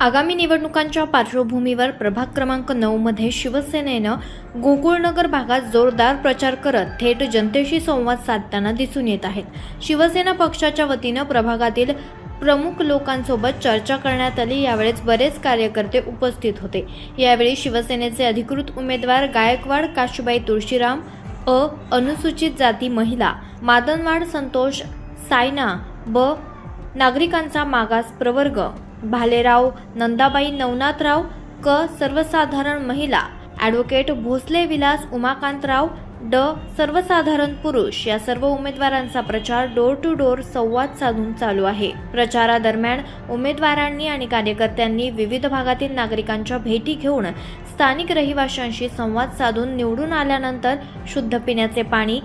आगामी निवडणुकांच्या पार्श्वभूमीवर प्रभाग क्रमांक नऊमध्ये शिवसेनेनं गोकुळनगर भागात जोरदार प्रचार करत थेट जनतेशी संवाद साधताना दिसून येत आहेत. शिवसेना पक्षाच्या वतीनं प्रभागातील प्रमुख लोकांसोबत चर्चा करण्यात आली. यावेळेस बरेच कार्यकर्ते उपस्थित होते. यावेळी शिवसेनेचे अधिकृत उमेदवार गायकवाड काशुबाई तुळशीराम अ. अनुसूचित जाती महिला मादनवाड संतोष सायना ब. नागरिकांचा मागास प्रवर्ग भालेराव नंदाबाई नवनाथराव क. सर्वसाधारण महिला ॲडव्होकेट भोसले विलास उमाकांतराव ड. सर्वसाधारण पुरुष या सर्व उमेदवारांचा प्रचार डोर टू डोर संवाद साधून चालू आहे. प्रचारादरम्यान उमेदवारांनी आणि कार्यकर्त्यांनी विविध भागातील नागरिकांच्या भेटी घेऊन स्थानिक रहिवाशांशी संवाद साधून निवडून आल्यानंतर शुद्ध पिण्याचे पाणी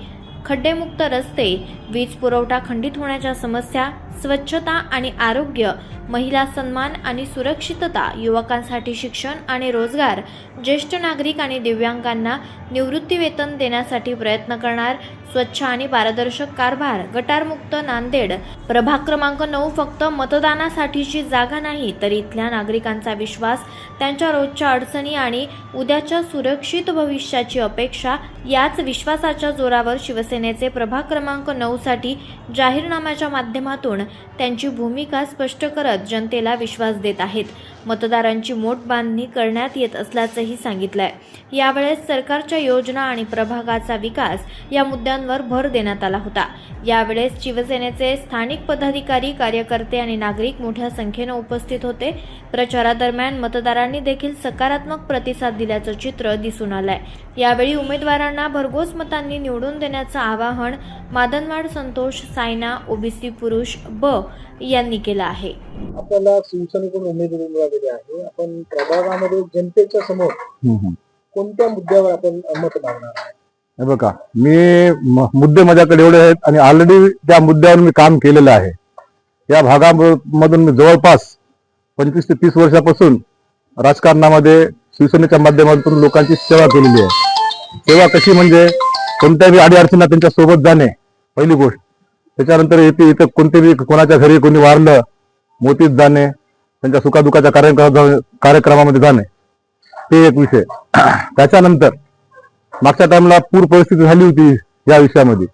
खड्डेमुक्त रस्ते वीज पुरवठा खंडित होण्याच्या समस्या स्वच्छता आणि आरोग्य महिला सन्मान आणि सुरक्षितता युवकांसाठी शिक्षण आणि रोजगार ज्येष्ठ नागरिक आणि दिव्यांगांना निवृत्तीवेतन देण्यासाठी प्रयत्न करणार स्वच्छ आणि पारदर्शक कारभार गटारमुक्त नांदेड. प्रभाग क्रमांक नऊ फक्त मतदानासाठीची जागा नाही तर इथल्या नागरिकांचा विश्वास त्यांच्या रोजच्या अडचणी आणि उद्याच्या सुरक्षित भविष्याची अपेक्षा याच विश्वासाच्या जोरावर शिवसेनेचे प्रभाग क्रमांक नऊसाठी जाहीरनाम्याच्या माध्यमातून त्यांची भूमिका स्पष्ट करत जनतेला विश्वास देत आहेत. मतदारांची मोठ बांधणी करण्यात येत असल्याचंही सांगितलं आहे यावेळेस सरकारच्या योजना आणि प्रभागाचा विकास या मुद्द्यांवर भर देण्यात आला होता. यावेळेस शिवसेनेचे स्थानिक पदाधिकारी कार्यकर्ते आणि नागरिक मोठ्या संख्येनं उपस्थित होते. प्रचारादरम्यान मतदारांनी देखील सकारात्मक प्रतिसाद दिल्याचं चित्र दिसून आलंय. यावेळी उमेदवारांना भरघोस मतांनी निवडून देण्याचं आवाहन मादनवाड संतोष सायना ओबीसी पुरुष ब यांनी केलं आहे. आपल्याला शिवसेनेकडून उमेदवारी मिळालेली आहे. आपण प्रभागामध्ये जनतेच्या समोर. कोणत्या मुद्द्यावर आपण मत मागणार आहे हे बघा मी म- मुद्दे माझ्याकडे एवढे आहेत आणि ऑलरेडी त्या मुद्द्यावर मी काम केलेलं आहे. या भागामधून मी जवळपास पंचवीस ते तीस वर्षापासून राजकारणामध्ये शिवसेनेच्या माध्यमातून लोकांची सेवा केलेली आहे. सेवा कशी म्हणजे कोणत्याही अडीअडचणीला त्यांच्यासोबत जाणे पहिली गोष्ट. त्याच्यानंतर येते इथं कोणतेही कोणाच्या घरी कोणी वारलं मोतीत जाणे त्यांच्या सुखादुखाच्या कार्यक्रम कार्यक्रमामध्ये जाणे. ते एक विषय. त्याच्यानंतर मागच्या टाइमला पूर परिस्थिती झाली होती या विषयामध्ये.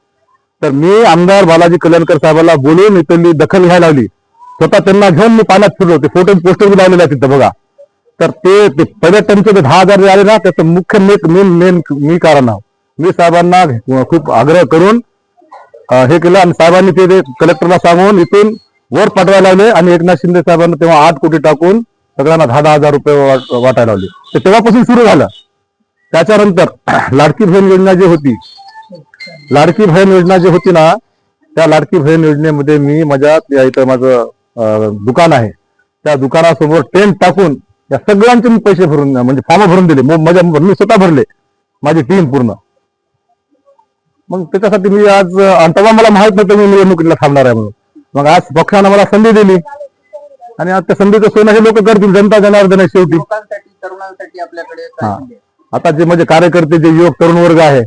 तर मी आमदार बालाजी कल्याणकर साहेबाला बोलून इथली दखल घ्यायला लावली स्वतः त्यांना घेऊन मी पाण्यात फिरलो. ते फोटो पोस्टर बी लावलेले आहेत तिथं बघा. तर ते पर्यटनचे जे दहा हजार जे आले ना त्याचं मुख्य मेन मेन मी कारण आहो. मी साहेबांना खूप आग्रह करून हे केलं आणि साहेबांनी ते- कलेक्टरला सांगून इथून वर पाठवायला लावले आणि एकनाथ शिंदे साहेबांना तेव्हा आठ कोटी टाकून सगळ्यांना दहा दहा हजार रुपये वाटायला लावले. तर तेव्हापासून सुरू झालं. त्याच्यानंतर लाडकी बहीण योजना जी होती लाडकी बहीण योजना जी होती ना त्या लाडकी बहीण योजनेमध्ये मी माझ्या इथं माझं दुकान आहे. त्या दुकानासमोर टेंट टाकून या सगळ्यांचे मी पैसे भरून म्हणजे फॉर्म भरून दिले. मग माझ्या मी स्वतः भरले. माझी टीम पूर्ण. मग त्याच्यासाठी मी आज आणि तेव्हा मला माहीत नव्हतं मी निवडणुकीला थांबणार आहे म्हणून मग आज पक्षानं मला संधी दिली आणि आज त्या संधीचं सोनं हे लोक करतील जनता जनार्दन शेवटी लोकांसाठी तरुणांसाठी आपल्याकडे काय हा. संधी आहे? आता जे म्हणजे कार्यकर्ते जे युवक तरुण वर्ग आहे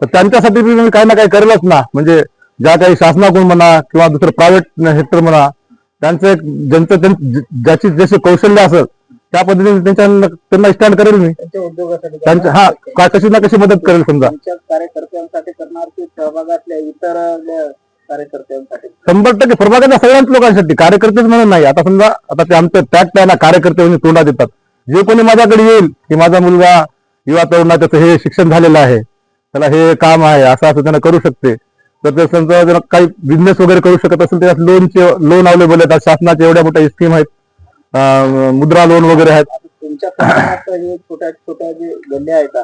तर त्यांच्यासाठी बी मी काही ना काही करेलच ना म्हणजे ज्या काही शासनाकडून म्हणा किंवा दुसरं प्रायव्हेट सेक्टर म्हणा त्यांचं एक ज्यांचं त्यां- ज्याची जसे कौशल्य असेल त्या पद्धतीने त्यांच्या त्यांना स्टँड करेल मी. त्यांच्या उद्योगासाठी त्यांच्या हा का- कशी ना कशी मदत करेल समजा. तुमच्या कार्यकर्त्यांसाठी करणार की प्रभागातल्या इतर अ, कार्यकर्त्यांसाठी? शंभर टक्के प्रभागाच्या सगळ्याच लोकांसाठी. कार्यकर्तेच म्हणून नाही. आता समजा आता ते आमचं टॅक्ट आहे ना कार्यकर्ते म्हणजे तोंडात देतात. जे कोणी माझ्याकडे येईल की माझा मुलगा युवा तरुणा त्याचं हे शिक्षण झालेलं आहे त्याला हे काम आहे असं असं त्यांना करू शकते. तर ते समजा जर काही बिझनेस वगैरे करू शकत असेल त्याच्यात लोनचे लोन अवेलेबल आहेत. आज शासनाच्या एवढ्या मोठ्या स्कीम आहेत. मुद्रा लोन वगैरे आहेत. तुमच्या हे छोट्या छोट्या जे गल्ल्या आहेत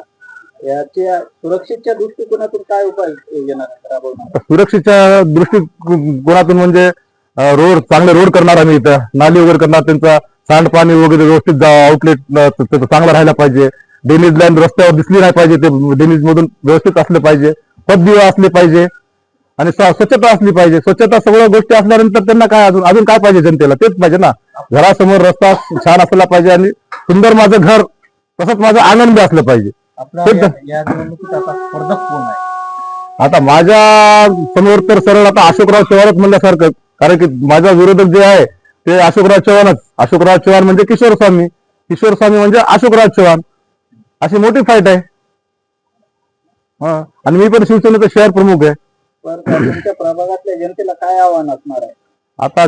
याच्या सुरक्षेच्या दृष्टिकोनातून काय उपाय योजना राबवणार? आता सुरक्षेच्या दृष्टिकोनातून म्हणजे रोड चांगले रोड करणार आम्ही इथं. नाली वगैरे करणार त्यांचा सांडपाणी वगैरे व्यवस्थित आउटलेट त्याचं चांगलं राहायला पाहिजे. डेनिज लाईन रस्त्यावर दिसली नाही पाहिजे ते डेनिज मधून व्यवस्थित असले पाहिजे. पददिवे असले पाहिजे. आणि स्व- स्वच्छता असली पाहिजे. स्वच्छता सगळ्या गोष्टी असल्यानंतर त्यांना काय अजून अजून काय पाहिजे जनतेला? तेच पाहिजे ना. घरासमोर रस्ता छान असला पाहिजे आणि सुंदर माझं घर तसंच माझं आनंद असलं पाहिजे. आता माझ्यासमोर तर सरळ आता अशोकराव शेवारच म्हणल्यासारखं कारण की माझा विरोधक जे आहे ते अशोकराव चव्हाणच. अशोकराव चव्हाण म्हणजे किशोर स्वामी. किशोर स्वामी म्हणजे अशोकराव चव्हाण. अशी मोठी फाईट आहे. हा. आणि मी पण शिवसेनेचा शहर प्रमुख आहे. तुमच्या प्रभागातल्या जनतेला काय आव्हान असणार आहे? आता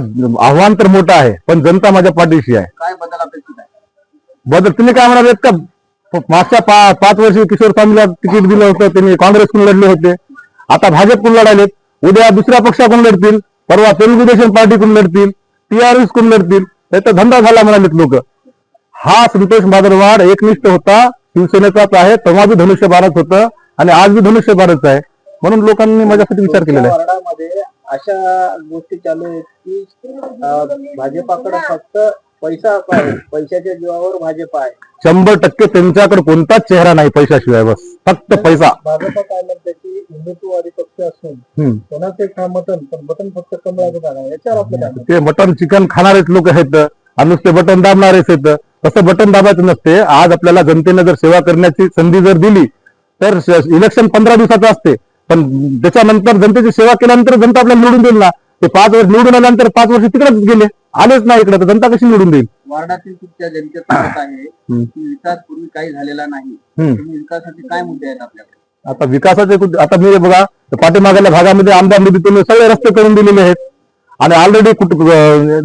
आव्हान तर मोठं आहे पण जनता माझ्या पाठीशी आहे. काय बदल अपेक्षित आहे? बदल तुम्ही काय म्हणालेत का? मागच्या पा, पाच वर्षी किशोर स्वामीला तिकीट दिलं होतं त्यांनी काँग्रेसकडून लढले होते. आता भाजपकडून लढालेत उद्या दुसऱ्या पक्षाकडून लढतील परवा तेलुगु देशम पार्टीकडून लढतील टीआरएसकडून लढतील त्याचा धंदा झाला म्हणालेत लोक. हा संतोष भादरवाड एकनिष्ठ होता शिवसेनेचाच आहे तेव्हा बी धनुष्यबाणच होतं आणि आज बी धनुष्यबाणच आहे. म्हणून लोकांनी माझ्यासाठी विचार केलेला आहे. वार्डामध्ये अशा गोष्टी चालू आहेत की अं, भाजपाकडे फक्त पैसा आहे. पैशाच्या जीवावर भाजप आहे. शंभर टक्के त्यांच्याकडे कोणताच चेहरा नाही पैशाशिवाय बस. फक्त पैसा. भाजप काय म्हणते की हिंदुत्ववादी पक्ष असून हम्म. कोणाचे काय मटन पण मटन फक्त कमळाचं आहे. याच्यावर आपलं काय? ते बटन चिकन खाणारेच लोक आहेत. आणि नुसते बटन दाबणारेच आहेत. तसं बटन दाबायचं नसते. आज आपल्याला जनतेने जर सेवा करण्याची संधी जर दिली तर इलेक्शन पंधरा दिवसाचं असते. पण त्याच्यानंतर जनतेची सेवा केल्यानंतर जनता आपल्याला निवडून देईल ना? ते पाच वर्ष निवडून आल्यानंतर पाच वर्ष तिकडेच गेले. आलेच नाही इकडे तर जनता कशी निवडून देईल? वार्डातील तुमच्या जनतेचं मत आहे. की विकास पूर्वी काही झालेला नाही. हम्म. तुम्ही विकासाचे काय मुद्दे आहेत आपल्याकडे? आता विकासाचे कुठे- आता मी बघा पाठीमागल्या भागामध्ये आमदार निधीतून सगळे रस्ते करून दिलेले आहेत. आणि ऑलरेडी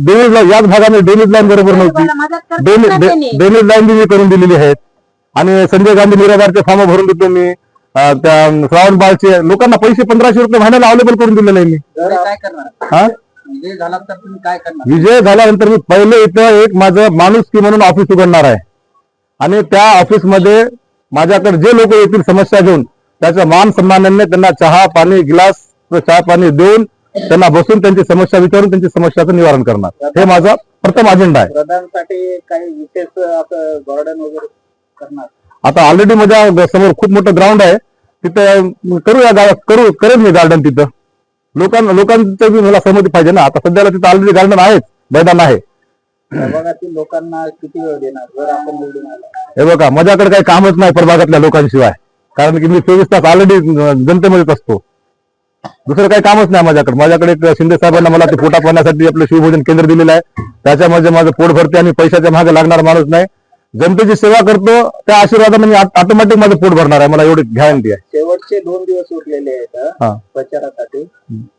ड्रेनेज याच भागामध्ये ड्रेनेज लाईन बरोबर नव्हती. ड्रेनेज लाईन बी मी करून दिलेली आहेत. आणि संजय गांधी निराधारचे फॉर्म भरून देतो मी. त्या श्रावण बाळचे लोकांना पैसे पंधराशे रुपये महिन्याला अवेलेबल करून दिलेले आहे मी. तर काय करणार? हा? विजय झाला तर तुम्ही काय करणार? विजय झाल्यानंतर मी पहिले इथं एक माझं माणुसकी म्हणून ऑफिस उघडणार आहे. आणि त्या ऑफिसमध्ये माझ्याकडे जे लोक येतील समस्या घेऊन त्याच्या मान सन्मानाने त्यांना चहा पाणी गिलास चहा पाणी देऊन त्यांना बसून त्यांची समस्या विचारून त्यांची समस्याचं निवारण करणार. हे माझा प्रथम अजेंडा आहे. प्रधानसाठी काही विशेष असं गार्डन वगैरे करणार? आता ऑलरेडी माझ्यासमोर खूप मोठं ग्राउंड आहे. तिथं करूया गावात करू करेन मी गार्डन तिथं. लोकांना लोकांचं बी मला सहमती पाहिजे ना. आता सध्याला तिथं ऑलरेडी गार्डन आहेच मैदान आहे. प्रभागातील लोकांना किती वेळ देणार? जर आपण निवडून आला. हे बघा माझ्याकडे काही कामच नाही प्रभागातल्या लोकांशिवाय. कारण की मी चोवीस तास ऑलरेडी जनतेमध्येच असतो. दुसरं काही कामच नाही माझ्याकडे. माझ्याकडे एक शिंदे साहेबांना मला ते पोटा पाण्यासाठी आपलं शिवभोजन केंद्र दिलेलं आहे. त्याच्यामध्ये माझं पोट भरते आणि पैशाच्या मागे लागणार माणूस नाही. जनतेची सेवा करतो त्या आशीर्वादाने मी ऑटोमॅटिक माझं पोट भरणार आहे. मला एवढी गॅरंटी आहे. शेवटचे दोन दिवस उरलेले आहेत हा. प्रचारासाठी.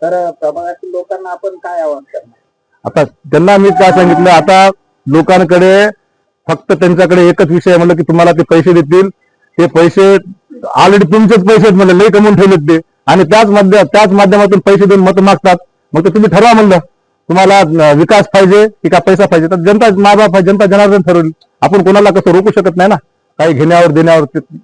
तर प्रभागातील लोकांना आपण काय आवाहन करणार? आता त्यांना मी काय सांगितलं आता लोकांकडे फक्त त्यांच्याकडे एकच विषय आहे म्हणलं की तुम्हाला ते पैसे देतील. ते पैसे ऑलरेडी तुमचेच पैसे आहेत म्हणलं लई कमवून ठेवलेत ते. आणि त्याच माध्य त्याच माध्यमातून पैसे देऊन मत मागतात. मग ते तुम्ही ठरवा म्हणलं. तुम्हाला अं, विकास पाहिजे की का पैसा पाहिजे? तर जनता आहे जनता जनार्दन ठरवली. आपण कोणाला कसं रोखू शकत नाही ना? काही घेण्यावर देण्यावर ते-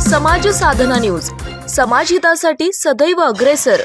समाज साधना न्यूज. समाजहितासाठी सदैव अग्रेसर.